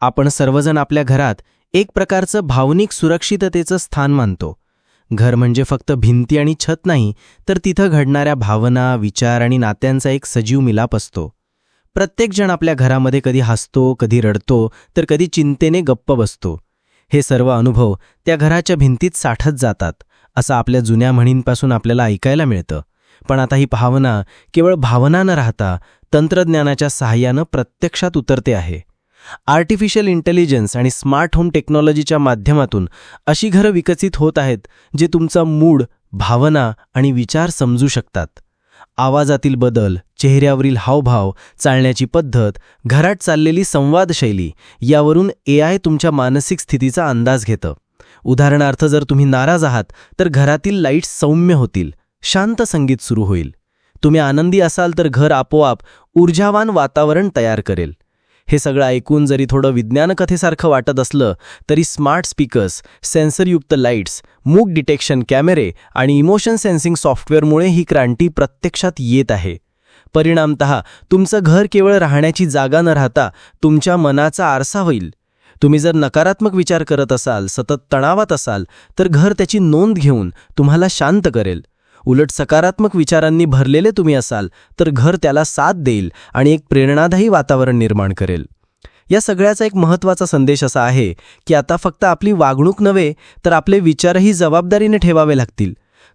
आपण सर्वजण आपल्या घरात एक प्रकारचं भावनिक सुरक्षिततेचं स्थान मानतो. घर म्हणजे फक्त भिंती आणि छत नाही तर तिथं घडणाऱ्या भावना विचार आणि नात्यांचा एक सजीव मिलाप असतो. प्रत्येकजण आपल्या घरामध्ये कधी हसतो कधी रडतो तर कधी चिंतेने गप्प बसतो. हे सर्व अनुभव त्या घराच्या भिंतीत साठत जातात असं आपल्या जुन्या म्हणींपासून आपल्याला ऐकायला मिळतं. पण आता ही भावना केवळ भावना न राहता तंत्रज्ञानाच्या सहाय्यानं प्रत्यक्षात उतरते आहे. आर्टिफिशियल इंटेलिजन्स आणि स्मार्ट होम टेक्नॉलॉजीच्या माध्यमातून अशी घरं विकसित होत आहेत जे तुमचा मूड भावना आणि विचार समजू शकतात. आवाजातील बदल चेहऱ्यावरील हावभाव चालण्याची पद्धत घरात चाललेली संवादशैली यावरून ए आय तुमच्या मानसिक स्थितीचा अंदाज घेतं. उदाहरणार्थ जर तुम्ही नाराज आहात तर घरातील लाईट्स सौम्य होतील शांत संगीत सुरू होईल. तुम्ही आनंदी असाल तर घर आपोआप ऊर्जावान वातावरण तयार करेल. हे सगळं ऐकून जरी थोडं विज्ञानकथेसारखं वाटत असलं तरी स्मार्ट स्पीकर्स सेन्सरयुक्त लाईट्स मूक डिटेक्शन कॅमेरे आणि इमोशन सेन्सिंग सॉफ्टवेअरमुळे ही क्रांती प्रत्यक्षात येत आहे. परिणामत तुमचं घर केवळ राहण्याची जागा न राहता तुमच्या मनाचा आरसा होईल. तुम्ही जर नकारात्मक विचार करत असाल सतत तणावात असाल तर घर त्याची नोंद घेऊन तुम्हाला शांत करेल. उलट सकारात्मक विचारांनी भरलेले तुम्ही असाल तर घर त्याला साथ देईल आणि एक प्रेरणादायी वातावरण निर्माण करेल. या सगळ्याचा एक महत्त्वाचा संदेश असा आहे की आता फक्त आपली वागणूक नव्हे तर आपले विचारही जबाबदारीने ठेवावे लागतील.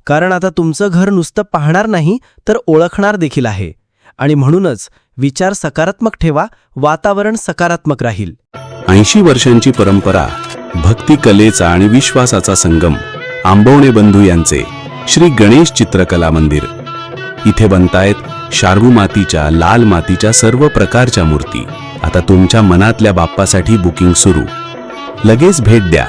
कारण आता तुमचं घर नुसतं पाहणार नाही तर ओळखणार देखील आहे. आणि म्हणूनच विचार सकारात्मक ठेवा वातावरण सकारात्मक राहील. ऐंशी वर्षांची परंपरा भक्ती कलेचा आणि विश्वासाचा संगम आंबवणे बंधू यांचे. श्री गणेश चित्रकला मंदिर. इथे बनतायत शार्वू मातीच्या लाल मातीच्या सर्व प्रकारच्या मूर्ती. आता तुमच्या मनातल्या बाप्पासाठी बुकिंग सुरू. लगेच भेट द्या.